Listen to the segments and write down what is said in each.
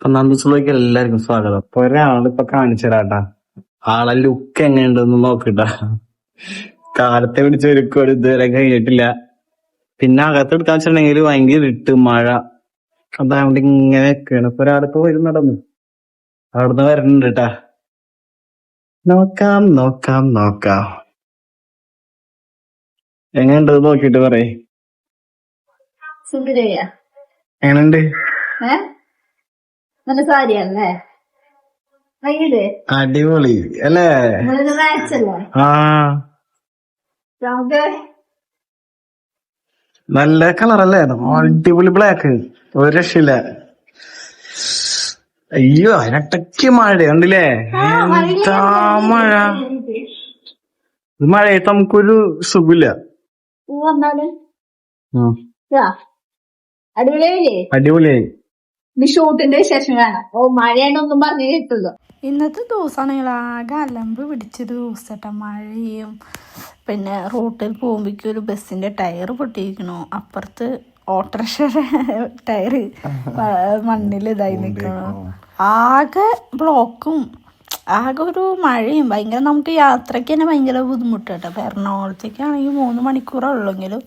ഇപ്പൊ നന്ദുസുലേക്ക് എല്ലാവർക്കും സ്വാഗതം. അപ്പൊ ഒരാളിപ്പൊ കാണിച്ചു തരാട്ടാ ആളെ ലുക്ക് എങ്ങനെയുണ്ടെന്ന് നോക്കട്ടാ. കാലത്തെ പിടിച്ച് ഒരുക്കോട് ഇതുവരെ കഴിഞ്ഞിട്ടില്ല. പിന്നെ അകത്തെടുക്കാൻ വെച്ചിട്ടുണ്ടെങ്കിൽ ഭയങ്കര ഇട്ട് മഴ. അതായത് ഇങ്ങനെ നിൽക്കുകയാണ് ഇപ്പൊ ഒരാളിപ്പോ വരും നടന്നു. അവിടുന്ന് വരണുണ്ട് കേട്ടാ നോക്കാം നോക്കാം നോക്കാം. എങ്ങനെയുണ്ട് നോക്കിട്ട് പറയേ. എങ്ങനെയുണ്ട്? നല്ല സാരിയല്ലേ അടിപൊളി. അല്ലേ? നല്ല കളർ അല്ലേ അടിപൊളി ബ്ലാക്ക് ഒരു രക്ഷയില്ല. അയ്യോ അതിനട്ടക്ക് മഴ ഉണ്ടല്ലേ? എന്താ മഴ? ഇത് മഴയത്ത് നമുക്കൊരു സുഖില്ല അടിപൊളിയായി. ഷൂട്ടിന്റെ വിശേഷങ്ങളാണ്. ഓ മഴയാണൊന്നും പറഞ്ഞു കേട്ടുള്ളൂ ഇന്നത്തെ ദിവസമാണെങ്കിൽ ആകെ അലമ്പ് പിടിച്ച ദിവസട്ടെ. മഴയും പിന്നെ റോട്ടിൽ പോകുമ്പോഴേക്കും ഒരു ബസ്സിന്റെ ടയർ പൊട്ടിയിരിക്കണു. അപ്പുറത്ത് ഓട്ടോറിക്ഷയുടെ ടയർ മണ്ണിൽ ഇതായി നിൽക്കണു. ആകെ ബ്ലോക്കും ആകെ ഒരു മഴയും ഭയങ്കര നമുക്ക് യാത്രയ്ക്ക് തന്നെ ഭയങ്കര ബുദ്ധിമുട്ട് കേട്ടോ എറണാകുളത്തേക്കാണെങ്കിൽ മൂന്ന് മണിക്കൂറേ ഉള്ളെങ്കിലും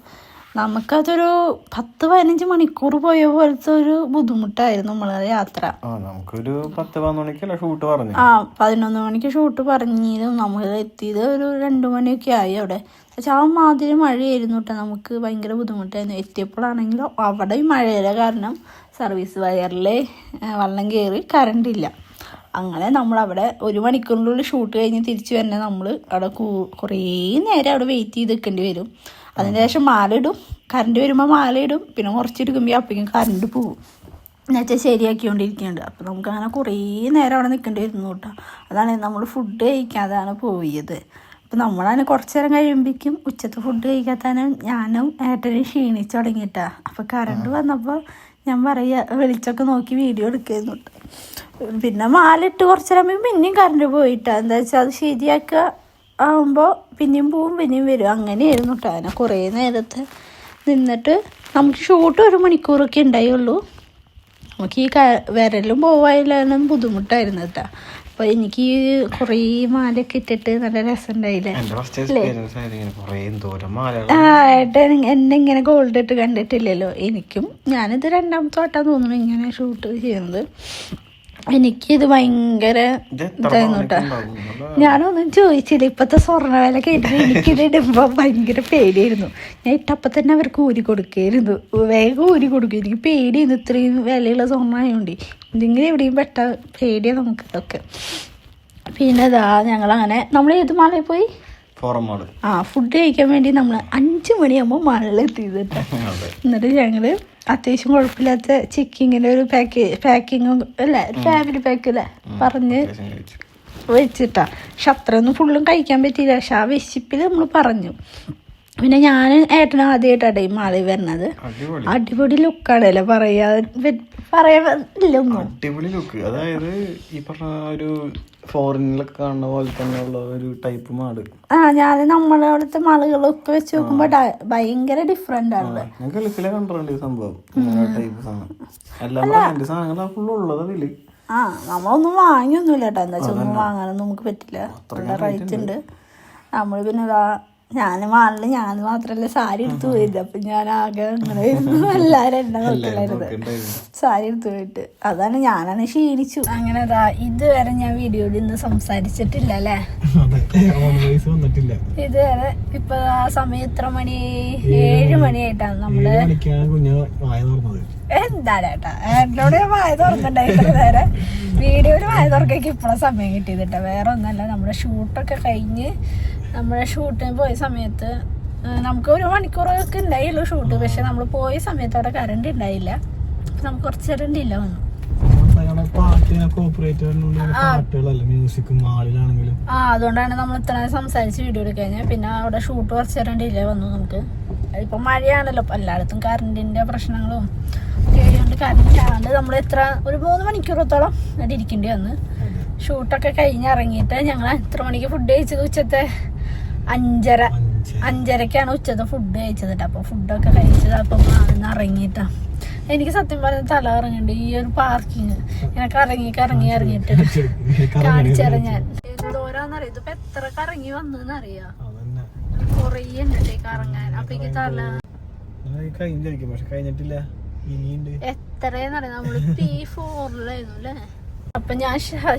നമുക്കതൊരു പത്ത് പതിനഞ്ച് മണിക്കൂർ പോയ പോലത്തെ ഒരു ബുദ്ധിമുട്ടായിരുന്നു നമ്മളെ യാത്ര. ആ നമുക്കൊരു പത്ത് പതിനൊന്ന് ഷൂട്ട് പറഞ്ഞു ആ പതിനൊന്ന് മണിക്ക് ഷൂട്ട് പറഞ്ഞു നമ്മൾ എത്തിയത് ഒരു രണ്ട് മണിയൊക്കെ ആയി അവിടെ. പക്ഷെ ആ മാതിരി മഴയായിരുന്നു കേട്ടോ. നമുക്ക് ഭയങ്കര ബുദ്ധിമുട്ടായിരുന്നു. എത്തിയപ്പോഴാണെങ്കിലും അവിടെ ഈ മഴയുടെ കാരണം സർവീസ് വയറിലെ വെള്ളം കയറി കറണ്ട് ഇല്ല. അങ്ങനെ നമ്മൾ അവിടെ ഒരു മണിക്കൂറിനുള്ളിൽ ഷൂട്ട് കഴിഞ്ഞ് തിരിച്ചു തന്നെ നമ്മൾ അവിടെ കുറേ നേരം അവിടെ വെയിറ്റ് ചെയ്ത് നിൽക്കേണ്ടി വരും. അതിന് ശേഷം മാലയിടും കറണ്ട് വരുമ്പോൾ മാലയിടും പിന്നെ കുറച്ചിരിക്കുമ്പോൾ അപ്പോഴേക്കും കറണ്ട് പോവും. എന്നുവെച്ചാൽ ശരിയാക്കിക്കൊണ്ടിരിക്കുന്നുണ്ട് അപ്പോൾ നമുക്ക് അങ്ങനെ കുറേ നേരം അവിടെ നിൽക്കേണ്ടി വരുന്നു കേട്ടോ. അതാണ് നമ്മൾ ഫുഡ് കഴിക്കാതാണ് പോയത്. അപ്പോൾ നമ്മളങ്ങനെ കുറച്ച് നേരം കഴിയുമ്പോഴേക്കും ഉച്ചത്തെ ഫുഡ് കഴിക്കാത്തതിന് ഞാനും ഏട്ടനും ക്ഷീണിച്ചു തുടങ്ങിയിട്ടാ അപ്പോൾ കറണ്ട് വന്നപ്പോൾ ഞാൻ പറയുക വെളിച്ചൊക്കെ നോക്കി വീഡിയോ എടുക്കുന്നു പിന്നെ മാലിട്ട് കുറച്ച് നേരം പിന്നെയും കറണ്ട് പോയിട്ടാ. എന്താ വെച്ചാൽ അത് ശരിയാക്കുക ആകുമ്പോൾ പിന്നെയും പോവും പിന്നെയും വരും. അങ്ങനെയായിരുന്നു കേട്ടോ അങ്ങനെ കുറേ നേരത്തെ നിന്നിട്ട് നമുക്ക് ഷൂട്ട് ഒരു മണിക്കൂറൊക്കെ ഉണ്ടായുള്ളൂ. നമുക്ക് ഈ ക- വിരലും പോവാനും ബുദ്ധിമുട്ടായിരുന്നു കേട്ടോ അപ്പോൾ എനിക്ക് കൊറേ മാലയൊക്കെ ഇട്ടിട്ട് നല്ല രസമുണ്ടായില്ലേ? ആ ഏട്ടൻ എന്നെ ഇങ്ങനെ ഗോൾഡ് ഇട്ട് കണ്ടിട്ടില്ലല്ലോ. എനിക്കും ഞാനിത് രണ്ടാമത്തെ വട്ടം തോന്നുന്നു ഇങ്ങനെ ഷൂട്ട് ചെയ്യുന്നത്. എനിക്കിത് ഭയങ്കര ഇതായിരുന്നു കേട്ടോ ഞാനൊന്നും ചോദിച്ചില്ല. ഇപ്പത്തെ സ്വർണ വില കേട്ടിട്ട് എനിക്കിത് ഇടുമ്പോൾ ഭയങ്കര പേടിയായിരുന്നു. ഞാൻ ഇട്ടപ്പം തന്നെ അവർക്ക് ഊരി കൊടുക്കായിരുന്നു വേഗം ഊരി കൊടുക്കും. എനിക്ക് പേടിയായിരുന്നു. ഇത്രയും വിലയുള്ള സ്വർണ ആയതുകൊണ്ട് എന്തെങ്കിലും എവിടെയും പെട്ട പേടിയാണ് നമുക്ക് ഇതൊക്കെ. പിന്നെ ഇതാ ഞങ്ങൾ അങ്ങനെ നമ്മൾ ഏത് മാളയിൽ പോയി? ആ ഫുഡ് കഴിക്കാൻ വേണ്ടി നമ്മൾ അഞ്ച് മണിയാകുമ്പോൾ മാളിൽ കേട്ടോ അതെ. എന്നിട്ട് ഞങ്ങൾ അത്യാവശ്യം കുഴപ്പമില്ലാത്ത ചിക്കിങ്ങിന്റെ ഒരു പാക്ക് പാക്കിങ്ങും അല്ലേ ഫാമിലി പാക്ക് അല്ലേ പറഞ്ഞ് വെച്ചിട്ടാ. പക്ഷെ അത്രയൊന്നും ഫുള്ളും കഴിക്കാൻ പറ്റിയില്ല. പക്ഷെ ആ വിശപ്പിൽ നമ്മൾ പറഞ്ഞു. പിന്നെ ഞാൻ ഏട്ടനും ആദ്യമായിട്ടാണ് ഈ മാളി വരുന്നത്. അടിപൊളി. അടിപൊളി ലുക്കാണല്ലേ പറയാ. പറയാ ഇല്ല അടിപൊളി ലുക്ക്. അതായത് ഈ പറഞ്ഞ ഒരു ഫോറിനിലൊക്കെ കാണുന്ന പോലെ തന്നെയുള്ള ഒരു ടൈപ്പ് മാട്. ആ ഞാൻ നമ്മളെ അവിടുത്തെ മാളുകളൊക്കെ വെച്ച് നോക്കുമ്പോൾ ഭയങ്കര ഡിഫറെന്റ് ആണ്. ഞാൻ ഗൾഫിലെ കണ്ടിട്ടുണ്ട് ഈ സംഭവം. ടൈപ്പ് സാധനം. എല്ലാം ബ്രാൻഡ് സാധനങ്ങൾ ഫുള്ള് ഉള്ളത് അതിൽ. ആ നമ്മളൊന്നും വാങ്ങിയൊന്നുമില്ല കേട്ടോ എന്താ വെച്ചാൽ ഒന്നും വാങ്ങാനൊന്നും നമുക്ക് പറ്റില്ല. റേറ്റ് ഉണ്ട്. നമ്മൾ പിന്നെ ഞാൻ മാളിൽ ഞാൻ മാത്രല്ല സാരി എടുത്തു പോയത്. അപ്പൊ ഞാൻ ആകെ അങ്ങനെ എല്ലാരും എന്നെ നോക്കില്ലായിരുന്നു സാരി എടുത്തു പോയിട്ട്. അതാണ് ഞാനാണ് ക്ഷീണിച്ചു. അങ്ങനെ അതാ ഇതുവരെ ഞാൻ വീഡിയോയിൽ ഇന്ന് സംസാരിച്ചിട്ടില്ല അല്ലേ? വന്നിട്ടില്ല. ഇതുവരെ ഇപ്പൊ ആ സമയം എത്ര മണി? ഏഴ് മണിയായിട്ടാണ് നമ്മൾ എന്താ ചേട്ടാ എന്നോട് ഞാൻ വായ തുറന്നിട്ടുണ്ടായിരുന്നു നേരെ വീഡിയോയിൽ വായ തുറക്കേക്ക് ഇപ്പോഴാണ് സമയം കിട്ടിയത് കേട്ടോ. വേറെ ഒന്നല്ല നമ്മുടെ ഷൂട്ടൊക്കെ കഴിഞ്ഞ് നമ്മുടെ ഷൂട്ടിന് പോയ സമയത്ത് നമുക്ക് ഒരു മണിക്കൂറൊക്കെ ഉണ്ടായുള്ളൂ ഷൂട്ട് പക്ഷെ നമ്മൾ പോയ സമയത്ത് അവിടെ കറണ്ട് ഉണ്ടായില്ല. നമുക്ക് കുറച്ച് കറണ്ട് ഇല്ല വന്നു. ആ. അതുകൊണ്ടാണ് നമ്മൾ ഇത്ര സംസാരിച്ച് വീഡിയോ എടുക്കഴിഞ്ഞാൽ പിന്നെ അവിടെ ഷൂട്ട് കുറച്ച് നേരം ഡിലേ വന്നു നമുക്ക്. ഇപ്പൊ മഴയാണല്ലോ എല്ലായിടത്തും കറണ്ടിന്റെ പ്രശ്നങ്ങളും ഒക്കെ ആയതുകൊണ്ട് കറണ്ട് ഇല്ലാണ്ട് നമ്മൾ എത്ര ഒരു മൂന്ന് മണിക്കൂറത്തോളം അവിടെ ഇരിക്കേണ്ടി വന്ന്. ഷൂട്ടൊക്കെ കഴിഞ്ഞ് ഇറങ്ങിയിട്ട് ഞങ്ങൾ എത്ര മണിക്ക് ഫുഡ് കഴിച്ചത് ഉച്ചത്തെ? അഞ്ചര. അഞ്ചരക്കാണ് ഉച്ചത്തെ ഫുഡ് കഴിച്ചത് അപ്പോൾ ഫുഡൊക്കെ കഴിച്ചത് അപ്പം ഇറങ്ങിയിട്ടാ എനിക്ക് സത്യം പറഞ്ഞ തല ഇറങ്ങിണ്ട് ഈ ഒരു പാർക്കിങ് എനക്ക് ഇറങ്ങി കറങ്ങി ഇറങ്ങിയിട്ട് കാണിച്ചറിഞ്ഞാൽ ഞാൻ. എന്തോരാന്നറിയാം? ഇതിപ്പോ എത്ര കറങ്ങി വന്നെന്നറിയാം അതന്നെ. കൊറേ ഉണ്ട് കറങ്ങാൻ. അപ്പൊ എനിക്ക് തല കഴിഞ്ഞിട്ടില്ല. എത്രയെന്നറിയാം? നമ്മൾ പി ഫോറിലായിരുന്നു അല്ലേ അപ്പൊ ഞാൻ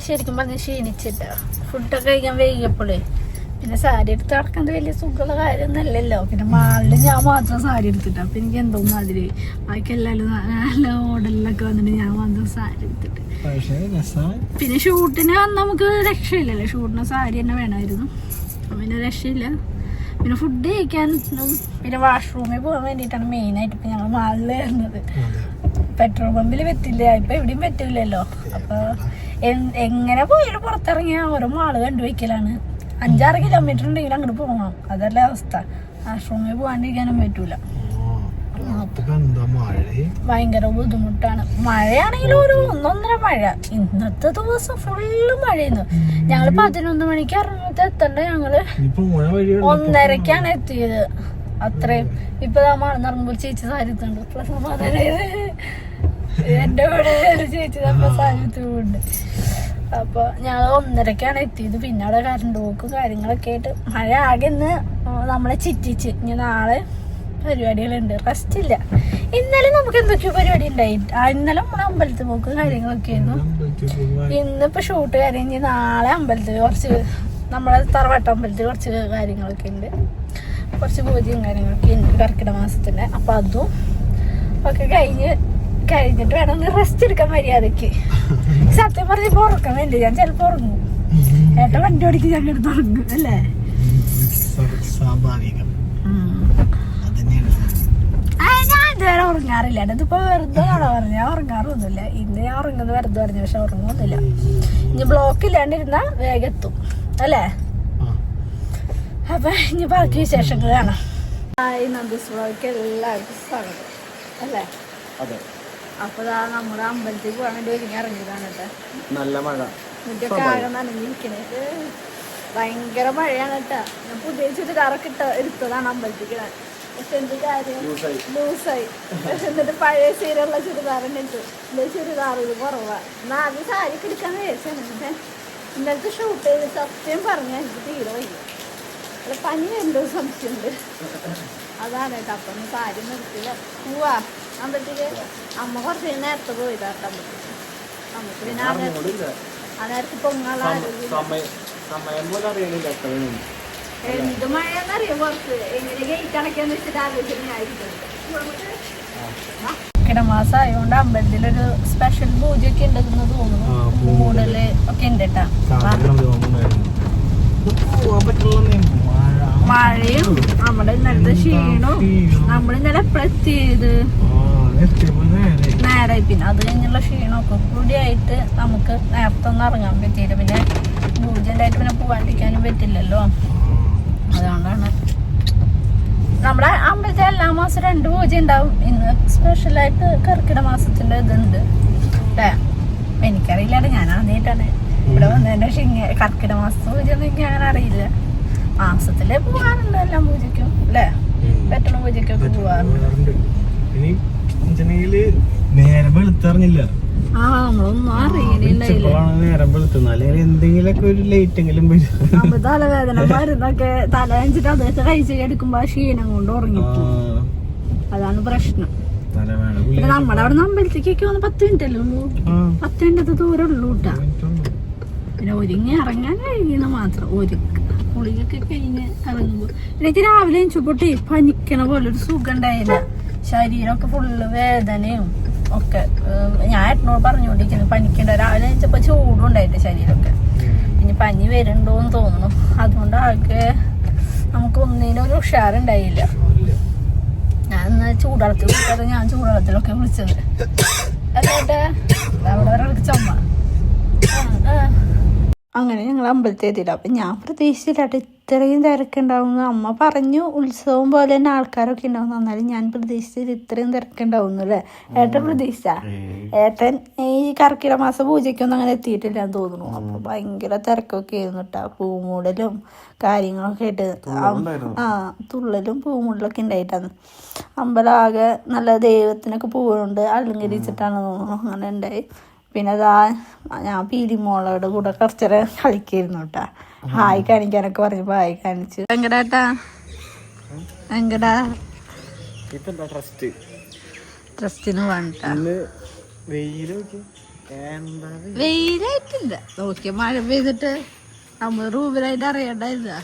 ശരിക്കും പറഞ്ഞ ക്ഷീണിച്ചിട്ടാ. ഫുഡൊക്കെ കഴിക്കാൻ വൈകിയപ്പോഴേ പിന്നെ സാരി എടുത്ത് നടക്കുന്നത് വലിയ സുഖമുള്ള കാര്യമൊന്നുമല്ലല്ലോ പിന്നെ മാളിൽ ഞാൻ മാത്രം സാരി എടുത്തിട്ട്. അപ്പൊ എനിക്ക് എന്തോ മാതിരി. ബാക്കി എല്ലാവരും നല്ല മോഡലിലൊക്കെ വന്നിട്ട് ഞാൻ മാത്രം സാരി എടുത്തിട്ട്. പിന്നെ ഷൂട്ടിന് വന്ന നമുക്ക് രക്ഷയില്ലല്ലോ. ഷൂട്ടിന് സാരി തന്നെ വേണമായിരുന്നു. അപ്പൊ പിന്നെ രക്ഷയില്ല. പിന്നെ ഫുഡ് കഴിക്കാൻ പിന്നെ വാഷ്റൂമിൽ പോകാൻ വേണ്ടിയിട്ടാണ് മെയിനായിട്ട് ഇപ്പം ഞങ്ങൾ മാളിൽ കയറുന്നത് പെട്രോൾ പമ്പിൽ പറ്റില്ല. ഇപ്പൊ എവിടെയും പറ്റില്ലല്ലോ അപ്പൊ എൻ- എങ്ങനെ പോയാലും പുറത്തിറങ്ങിയ ഓരോ മാൾ കണ്ടുവയ്ക്കലാണ് അഞ്ചാറ് കിലോമീറ്റർ ഉണ്ടെങ്കിൽ അങ്ങോട്ട് പോകണം അതല്ല അവസ്ഥ. ആശ്രമം പോകാണ്ടിരിക്കാനും പറ്റൂല. ഭയങ്കര ബുദ്ധിമുട്ടാണ്. മഴയാണെങ്കിൽ ഒരു ഒന്നൊന്നര മഴ. ഇന്നത്തെ ദിവസം ഫുള്ള് മഴയുന്നു ഞങ്ങൾ പതിനൊന്ന് മണിക്ക് ഇറങ്ങത്തെ എത്തണ്ട ഞങ്ങൾ? ഒന്നരക്കാണ് എത്തിയത്. അത്രയും. ഇപ്പൊ ആ മറന്നിറങ്ങുമ്പോൾ ചേച്ചി സാരിത്തുണ്ട് എന്റെ കൂടെ ഒരു ചേച്ചി സാരിത്തുണ്ട് അപ്പൊ ഞാൻ ഒന്നരക്കാണ് എത്തിയത്. പിന്നെ അവിടെ കറണ്ട് പോക്കും കാര്യങ്ങളൊക്കെ ആയിട്ട് മഴ ആകെ ഇന്ന് നമ്മളെ ചിറ്റിച്ച് ഇനി നാളെ പരിപാടികളുണ്ട്. റെസ്റ്റ് ഇല്ല. ഇന്നലെ നമുക്ക് എന്തൊക്കെയോ പരിപാടി ഉണ്ടായി. ഇന്നലെ നമ്മളെ അമ്പലത്തിൽ പോക്ക് കാര്യങ്ങളൊക്കെ ആയിരുന്നു. ഇന്നിപ്പൊ ഷൂട്ട് കാര്യം ഇനി നാളെ അമ്പലത്തിൽ കുറച്ച് നമ്മളെ തറവാട്ട അമ്പലത്തിൽ കുറച്ച് കാര്യങ്ങളൊക്കെ ഉണ്ട്. കുറച്ച് പൂജയും കാര്യങ്ങളൊക്കെ ഉണ്ട്. കർക്കിടക മാസത്തിന്റെ അപ്പൊ അതും ഒക്കെ കഴിഞ്ഞ് കഴിഞ്ഞിട്ട് വേണം ഒന്ന് റെസ്റ്റ് എടുക്കാൻ മര്യാദയ്ക്ക് സത്യം പറഞ്ഞപ്പോ ഉറക്കം വേണ്ടി ഞാൻ ചിലപ്പോ ഉറങ്ങും. ഏട്ട വണ്ടി ഓടിക്ക് ഞാൻ എടുത്ത് ഉറങ്ങും അല്ലേ? സ്വാഭാവികം. ആ, ഞാൻ ഇതുവരെ ഉറങ്ങാറില്ല. ഇതിപ്പോ വെറുതെ ആണോ പറഞ്ഞു ഞാൻ ഉറങ്ങാറൊന്നുമില്ല. ഇന്ന് ഞാൻ ഉറങ്ങുന്നത് വെറുതെ പറഞ്ഞു പക്ഷെ ഉറങ്ങുന്നില്ല ഇനി ബ്ലോക്ക് ഇല്ലാണ്ടിരുന്ന വേഗം എത്തും. അല്ലേ? അപ്പൊ ഇനി ബാക്കി വിശേഷങ്ങൾ കാണാം. ഹായ് നന്ദി. ബ്ലോക്ക് എല്ലാവർക്കും സ്വാഗതം. അല്ലേ? അതെ. അപ്പൊ നമ്മുടെ അമ്പലത്തിൽ പോകാൻ വേണ്ടി ഒരുങ്ങി ഇറങ്ങിയതാണ് കേട്ടോ. നല്ല മഴ. മുറ്റൊക്കെ ആകെ നനഞ്ഞിരിക്കണത് ഭയങ്കര മഴയാണ് കേട്ടോ. ഞാൻ പുതിയ ചുരിദാറൊക്കെ ഇട്ട എടുത്തതാണ് അമ്പലത്തിൽ പക്ഷെ എന്ത് കാര്യം? ലൂസായി. പക്ഷെ എന്നിട്ട് പഴയ സീരുള്ള ചുരിദാർ തന്നെ ഇട്ടു. എന്റെ ചുരിദാർ ഇത് കുറവാ. എന്നാ ആദ്യം സാരി എടുക്കാൻ വിചാരിച്ചാണ് പക്ഷെ ഇന്നലത്തെ ഷൂട്ട് ചെയ്ത് സത്യം പറഞ്ഞാൽ എനിക്ക് തീരെ വയ്യ. അല്ല പനി എന്തോ സംശയമുണ്ട്. അതാണ് കേട്ടോ. അപ്പം സാരി നിർത്തില്ല പോവാ. അമ്പലത്തിൽ അമ്മ കുറച്ച് നേരത്തെ പോയതാട്ടോ അമ്പലത്തിൽ നമുക്ക് പിന്നെ ആ നേരത്ത് ആ നേരത്ത് എത്രയും എന്ത് മഴയെന്നറിയോ പുറത്ത്? എങ്ങനെ ഗേറ്റ് അടയ്ക്കാന്ന് വെച്ചിട്ട് ആലോചനയായിരിക്കും കിടമാസം ആയതുകൊണ്ട് അമ്പലത്തിലൊരു സ്പെഷ്യൽ പൂജയൊക്കെ ഉണ്ടെന്ന് തോന്നുന്നു. മൂടൽ ഒക്കെ ഉണ്ട് കേട്ടാ മഴയും നമ്മുടെ ഇന്നലത്തെ ക്ഷീണവും നമ്മൾ ഇന്നലെ എപ്പോഴെത്തിയത് ആ എത്തിയപ്പോ നേരെ നേരെ പിന്നെ അത് കഴിഞ്ഞുള്ള ക്ഷീണമൊക്കെ കൂടിയായിട്ട് നമുക്ക് നേരത്തെ ഒന്ന് ഇറങ്ങാൻ പറ്റിയില്ല. പിന്നെ ഭൂജന്റായിട്ട് പിന്നെ പോകാണ്ടിരിക്കാനും പറ്റില്ലല്ലോ. അതുകൊണ്ടാണ്. നമ്മുടെ അമ്പലത്തിൽ എല്ലാ മാസം രണ്ട് പൂജ ഉണ്ടാവും. ഇന്ന് സ്പെഷ്യലായിട്ട് കർക്കിട മാസത്തിന്റെ ഇതുണ്ട്. അല്ലേ? എനിക്കറിയില്ലാണ്ട് ഞാൻ ആദ്യമായിട്ടാണ് ഇവിടെ വന്നതിന്റെ പക്ഷെ ഇങ്ങനെ കർക്കിട മാസത്തെ പൂജ ഒന്നും എനിക്ക് അങ്ങനെ അറിയില്ല. മാസത്തിൽ പോകാറുണ്ട് എല്ലാ പൂജയ്ക്കും. അല്ലേ? പെട്ടെന്ന് പൂജയ്ക്കൊക്കെ. ഇനി വെച്ചിട്ടുണ്ടെങ്കിൽ നേരം വെളുത്തറിഞ്ഞില്ല. ആ നമ്മളൊന്നും അറിയണില്ലായില്ലേ ഉച്ചപ്പോഴാണ് നേരം വെളുത്തുന്നത് അല്ലെങ്കിൽ എന്തെങ്കിലുമൊക്കെ ഒരു ലൈറ്റ് എങ്കിലും വരും തലവേദന മരുന്നൊക്കെ തല വെച്ചിട്ട് അതൊക്കെ കഴിച്ച് എടുക്കുമ്പോ ആ ക്ഷീണം കൊണ്ട് ഉറങ്ങിപ്പോകും അതാണ് പ്രശ്നം. നമ്മുടെ അവിടെ നിന്ന് അമ്പലത്തേക്കൊക്കെ വന്ന് പത്ത് മിനിറ്റ് അല്ലേ ഉള്ളൂ? ആ. പത്ത് മിനിറ്റത്തെ ദൂരം ഉള്ളൂ കേട്ടാ മിനിറ്റുള്ളൂ. പിന്നെ ഒരുങ്ങി ഇറങ്ങാൻ കഴിയുന്ന മാത്രം. ഒരു കുളിയൊക്കെ കഴിഞ്ഞ് ഇറങ്ങുമ്പോ. എനിക്ക് രാവിലെ ചുപ്പൊട്ടി പനിക്കണ പോലെ ഒരു സുഖം ഉണ്ടായില്ല. ശരീരമൊക്കെ ഫുള്ള് വേദനയും ഒക്കെ ഞാൻ ഏട്ടനോട് പറഞ്ഞുകൊണ്ടിരിക്കുന്നു പനിക്കണ്ട. രാവിലെ എണിച്ചപ്പോ ചൂടും ഉണ്ടായിട്ട് ശരീരമൊക്കെ ഇനി പനി വരുന്നുണ്ടോന്ന് തോന്നുന്നു. അതുകൊണ്ട് ആകെ നമുക്ക് ഒന്നിനും ഒരു ഉഷാറുണ്ടായില്ല. ഞാൻ ഇന്ന് ചൂടുവെള്ളത്തിൽ വിളിച്ചത് ഞാൻ ചൂടുവെള്ളത്തിലൊക്കെ വിളിച്ചത്. അല്ലേട്ടെ അവിടെ ഒരാൾക്ക് ചുമ. അങ്ങനെ ഞങ്ങൾ അമ്പലത്തിൽ എത്തിയില്ല അപ്പം ഞാൻ പ്രതീക്ഷിച്ചില്ല ഇത്രയും തിരക്കുണ്ടാവും അമ്മ പറഞ്ഞു ഉത്സവം പോലെ തന്നെ ആൾക്കാരൊക്കെ ഉണ്ടാവും എന്നാലും ഞാൻ പ്രതീക്ഷിച്ചത് ഇത്രയും തിരക്കുണ്ടാവും അല്ലേ? ഏട്ടൻ പ്രതീക്ഷിച്ച? ഏട്ടൻ ഈ കർക്കിട മാസ പൂജയ്ക്കൊന്നും അങ്ങനെ എത്തിയിട്ടില്ല എന്ന് തോന്നുന്നു. അപ്പൊ ഭയങ്കര തിരക്കൊക്കെ ആയിരുന്നു കേട്ടോ പൂമൂടലും കാര്യങ്ങളൊക്കെ ആയിട്ട് ആ തുള്ളലും പൂമൂടലൊക്കെ ഉണ്ടായിട്ടാണ്. അമ്പലം ആകെ നല്ല ദൈവത്തിനൊക്കെ പൂവുണ്ട് അലങ്കരിച്ചിട്ടാണ് തോന്നുന്നു. അങ്ങനെ ഉണ്ടായി. പിന്നെ അതാ ഞാൻ പീലിമോളോട് കൂടെ കുറച്ചേരം കളിക്കായിരുന്നു കേട്ടാ ഹായ് കാണിക്കാനൊക്കെ പറഞ്ഞപ്പോ ഹായ് കാണിച്ചു. വെങ്കടാട്ടാ വെങ്കടാ ട്രസ്റ്റിന് വെയിലായിട്ടില്ല. നോക്കിയ മഴ പെയ്തിട്ട് നമ്മൾ റൂമിലായിട്ട് അറിയണ്ടായിരുന്ന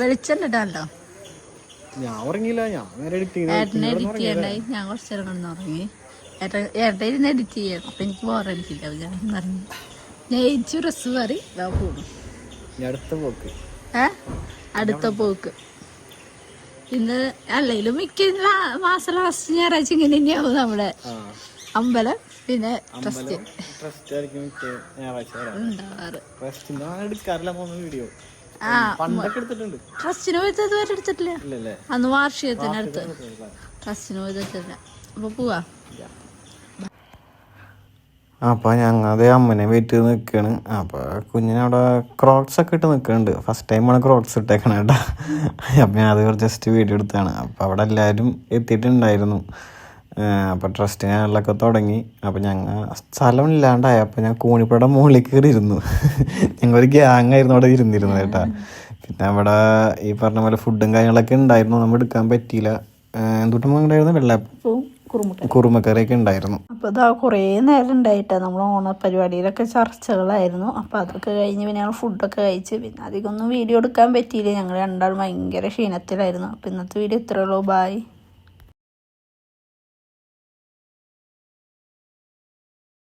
വെളിച്ചെണ്ടിട്ടാണല്ലോ ഞാൻ ഉറങ്ങിയില്ല. ഞാൻ ഏട്ടനെ എഡിറ്റ് ചെയ്യണ്ടായി. ഞാൻ കുറച്ചു നേരം ഉറങ്ങി. ഏട്ടൻ ഏട്ടൻ ഇരുന്ന് എഡിറ്റ് ചെയ്യണം. അപ്പൊ എനിക്ക് ബോറടിക്കില്ല ഞാൻ പറഞ്ഞു ജയിച്ചു ഡ്രസ് മാറി അടുത്ത പോക്ക്. ഏ? അടുത്ത പോക്ക്. പിന്നെ അല്ലെങ്കിലും മിക്ക മാസം ലാസ്റ്റ് ഞായറാഴ്ച ഇങ്ങനെ തന്നെയാവും നമ്മുടെ അമ്പലം. പിന്നെ ട്രസ്റ്റ് ട്രസ്റ്റ് ആയിരിക്കും അതുവരെ ഞായറാഴ്ച വരാം ഉണ്ടാവാറ്. ട്രസ്റ്റ് ഞാൻ എടുക്കാറില്ല പോകുന്ന വീഡിയോ ആ പണ്ടൊക്കെ എടുത്തിട്ടുണ്ട് ട്രസ്റ്റിന് പോയത് ഇതുവരെ എടുത്തിട്ടില്ല ഇല്ലല്ലേ അന്ന് വാർഷികത്തിന് അടുത്ത് ട്രസ്റ്റിന് പോയിട്ടില്ല അപ്പൊ പോവാ അപ്പോൾ ഞങ്ങൾ അതേ അമ്മനെ വെയിറ്റ് നിൽക്കുകയാണ് അപ്പോൾ കുഞ്ഞിനവിടെ ക്രോക്സ് ഒക്കെ ഇട്ട് നിൽക്കുന്നുണ്ട് ഫസ്റ്റ് ടൈമാണ് ക്രോക്സ് ഇട്ടേക്കണ കേട്ടോ. അപ്പം ഞാൻ അത് ജസ്റ്റ് വീഡിയോ എടുത്താണ്. അപ്പോൾ അവിടെ എല്ലാവരും എത്തിയിട്ടുണ്ടായിരുന്നു. അപ്പോൾ ട്രസ്റ്റ് ഞാനിലൊക്കെ തുടങ്ങി. അപ്പോൾ ഞങ്ങൾ സ്ഥലം ഇല്ലാണ്ടായി. അപ്പോൾ ഞാൻ കൂണിപ്പുഴയുടെ മുകളിൽ കയറി ഇരുന്നു ഞങ്ങളൊരു ഗ്യാങ് ആയിരുന്നു അവിടെ ഇരുന്നിരുന്നത് കേട്ടോ. പിന്നെ അവിടെ ഈ പറഞ്ഞ പോലെ ഫുഡും കാര്യങ്ങളൊക്കെ ഉണ്ടായിരുന്നു. നമ്മൾ എടുക്കാൻ പറ്റിയില്ല. എന്തുട്ടുമ്പോൾ ഉണ്ടായിരുന്നു? വെള്ളപ്പം കുറുമുട്ട. കുറുമക്കറിയൊക്കെ ഉണ്ടായിരുന്നു. അപ്പോൾ ഇതാ കുറേ നേരം ഉണ്ടായിട്ടാണ് നമ്മൾ ഓണ പരിപാടിയിലൊക്കെ ചർച്ചകളായിരുന്നു. അപ്പോൾ അതൊക്കെ കഴിഞ്ഞ് പിന്നെ ഞങ്ങൾ ഫുഡൊക്കെ കഴിച്ച് പിന്നെ അധികം ഒന്നും വീഡിയോ എടുക്കാൻ പറ്റിയില്ല. ഞങ്ങൾ രണ്ടാളും ഭയങ്കര ക്ഷീണത്തിലായിരുന്നു. അപ്പോൾ ഇന്നത്തെ വീഡിയോ ഇത്രയുള്ളൂ ബായ്